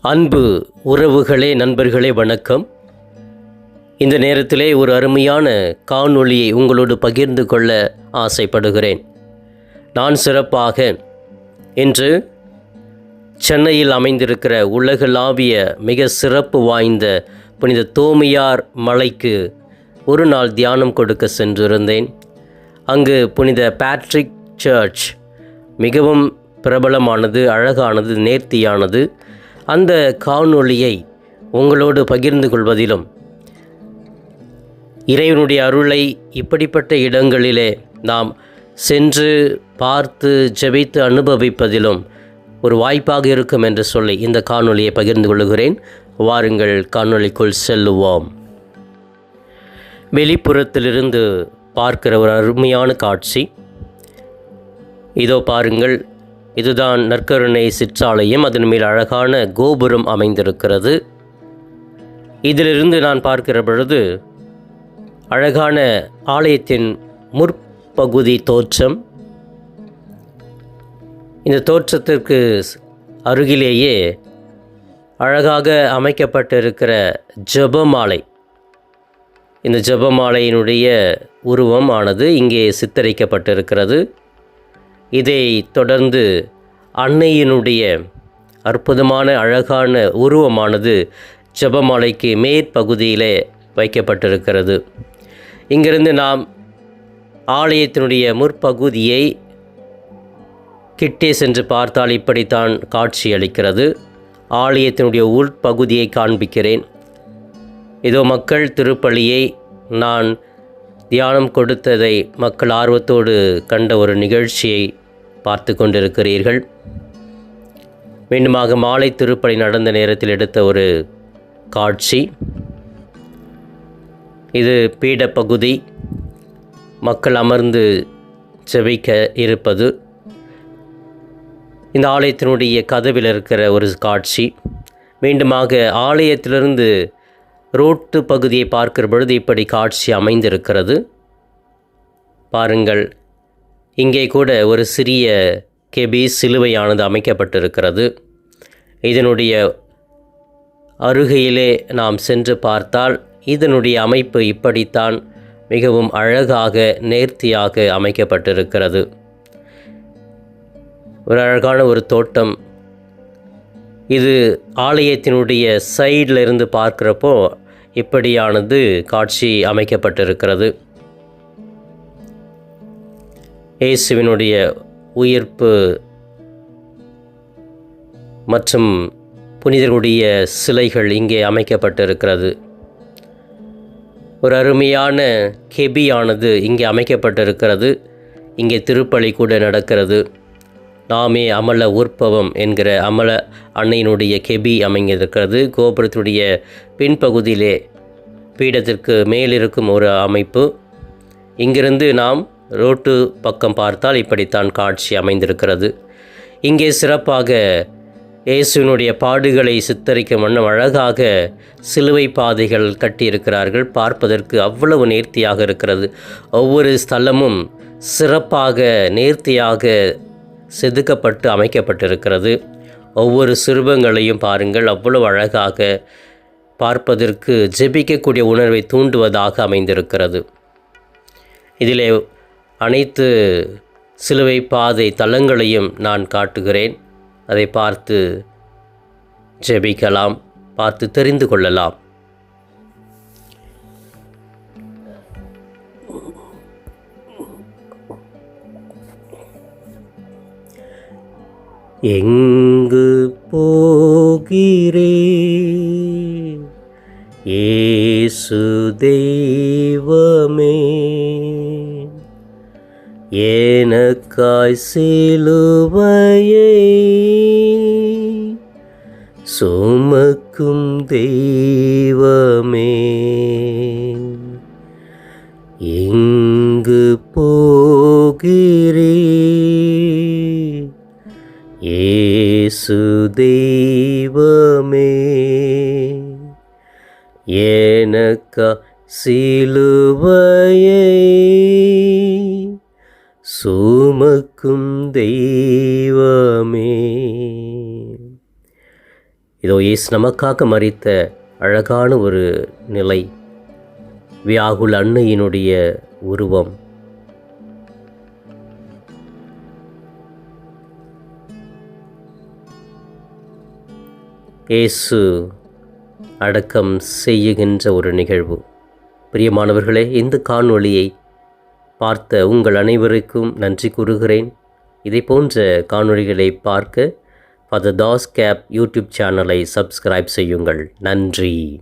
அன்பு உறவுகளே நண்பர்களே வணக்கம். இந்த நேரத்திலே ஒரு அருமையான காணொளியை உங்களோடு பகிர்ந்து கொள்ள ஆசைப்படுகிறேன். நான் சிறப்பாக இன்று சென்னையில் அமைந்திருக்கிற உலகளாவிய மிக சிறப்பு வாய்ந்த புனித தோமையார் மலைக்கு ஒரு நாள் தியானம் கொடுக்க சென்றிருந்தேன். அங்கு புனித பேட்ரிக் சர்ச் மிகவும் பிரபலமானது அழகானது நேர்த்தியானது. அந்த காணொளியை உங்களோடு பகிர்ந்து கொள்வதிலும் இறைவனுடைய அருளை இப்படிப்பட்ட இடங்களிலே நாம் சென்று பார்த்து ஜெபித்து அனுபவிப்பதிலும் ஒரு வாய்ப்பாக இருக்கும் என்று சொல்லி இந்த காணொளியை பகிர்ந்து கொள்கிறேன். வாருங்கள் காணொளிக்குள் செல்லுவோம். வெளிப்புறத்திலிருந்து பார்க்கிற ஒரு அருமையான காட்சி. இதோ பாருங்கள் இதுதான் நற்கருணை சிற்றாலயம் அதன் மேல் அழகான கோபுரம் அமைந்திருக்கிறது. இதிலிருந்து நான் பார்க்கிற பொழுது அழகான ஆலயத்தின் முற்பகுதி தோற்றம். இந்த தோற்றத்திற்கு அருகிலேயே அழகாக அமைக்கப்பட்டிருக்கிற ஜெபமாலை. இந்த ஜபமாலையினுடைய உருவம் ஆனது இங்கே சித்தரிக்கப்பட்டிருக்கிறது. இதை தொடர்ந்து அன்னையினுடைய அற்புதமான அழகான உருவமானது ஜபமாலைக்கு மேற்பகுதியிலே வைக்கப்பட்டிருக்கிறது. இங்கிருந்து நாம் ஆலயத்தினுடைய முற்பகுதியை கிட்டே சென்று பார்த்தால் இப்படித்தான் காட்சியளிக்கிறது ஆலயத்தினுடைய உள்பகுதியை காண்பிக்கிறேன். இதோ மக்கள் திருப்பலியை நான் தியானம் கொடுத்ததை மக்கள் ஆர்வத்தோடு கண்ட ஒரு நிகழ்ச்சியை பார்த்து கொண்டிருக்கிறீர்கள். மீண்டுமாக மாலை திருப்பணி நடந்த நேரத்தில் எடுத்த ஒரு காட்சி. இது பீடப்பகுதி மக்கள் அமர்ந்து செவிக்க இருப்பது. இந்த ஆலயத்தினுடைய கதவில் இருக்கிற ஒரு காட்சி. மீண்டுமாக ஆலயத்திலிருந்து ரோட்டு பகுதியை பார்க்கிற பொழுது இப்படி காட்சி அமைந்திருக்கிறது. பாருங்கள் இங்கே கூட ஒரு சிறிய கெபி சிலுவையானது அமைக்கப்பட்டிருக்கிறது. இதனுடைய அருகையிலே நாம் சென்று பார்த்தால் இதனுடைய அமைப்பு இப்படித்தான் மிகவும் அழகாக நேர்த்தியாக அமைக்கப்பட்டிருக்கிறது. ஒரு அழகான ஒரு தோட்டம் இது ஆலயத்தினுடைய சைடில் இருந்து பார்க்குறப்போ இப்படியானது காட்சி அமைக்கப்பட்டிருக்கிறது. இயேசுவினுடைய உயிர்ப்பு மற்றும் புனிதர்களுடைய சிலைகள் இங்கே அமைக்கப்பட்டிருக்கிறது. ஒரு அருமையான கெபியானது இங்கே அமைக்கப்பட்டிருக்கிறது. இங்கே திருப்பலி கூட நடக்கிறது. நாமே அமல உற்பவம் என்கிற அமல அன்னையினுடைய கெபி அமைந்திருக்கிறது. கோபுரத்தினுடைய பின்பகுதியிலே பீடத்திற்கு மேலிருக்கும் ஒரு அமைப்பு. இங்கிருந்து நாம் ரோட்டு பக்கம் பார்த்தால் இப்படித்தான் காட்சி அமைந்திருக்கிறது. இங்கே சிறப்பாக இயேசுவினுடைய பாடுகளை சித்தரிக்கும் வண்ணம் அழகாக சிலுவை பாதைகள் கட்டியிருக்கிறார்கள். பார்ப்பதற்கு அவ்வளவு நேர்த்தியாக இருக்கிறது. ஒவ்வொரு ஸ்தலமும் சிறப்பாக நேர்த்தியாக செதுக்கப்பட்டு அமைக்கப்பட்டிருக்கிறது. ஒவ்வொரு சிறுபங்களையும் பாருங்கள். அவ்வளவு அழகாக பார்ப்பதற்கு ஜெபிக்கக்கூடிய உணர்வை தூண்டுவதாக அமைந்திருக்கிறது. இதிலே அனைத்து சிலுவை பாதை தலங்களையும் நான் காட்டுகிறேன். அதை பார்த்து ஜெபிக்கலாம் பார்த்து தெரிந்து கொள்ளலாம். எங்கு போகிறே? ஏசு தெய்வமே எனக்காய் சிலுவையே சுமக்கும் தெய்வமே எங்கு போகிறே? சுதேவமே எனக்கா சிலுவையை சுமக்கும் தெய்வமே. இதோ இயேசு நமக்காக மறித்த அழகான ஒரு நிலை. வியாகுல் அன்னையினுடைய உருவம். இயேசு அடக்கம் செய்யுகின்ற ஒரு நிகழ்வு. பிரியமானவர்களே இந்த காணொளியை பார்த்த உங்கள் அனைவருக்கும் நன்றி கூறுகிறேன். இதை போன்ற காணொளிகளை பார்க்க ஃபாதர் தாஸ் கேப் யூடியூப் சேனலை சப்ஸ்கிரைப் செய்யுங்கள். நன்றி.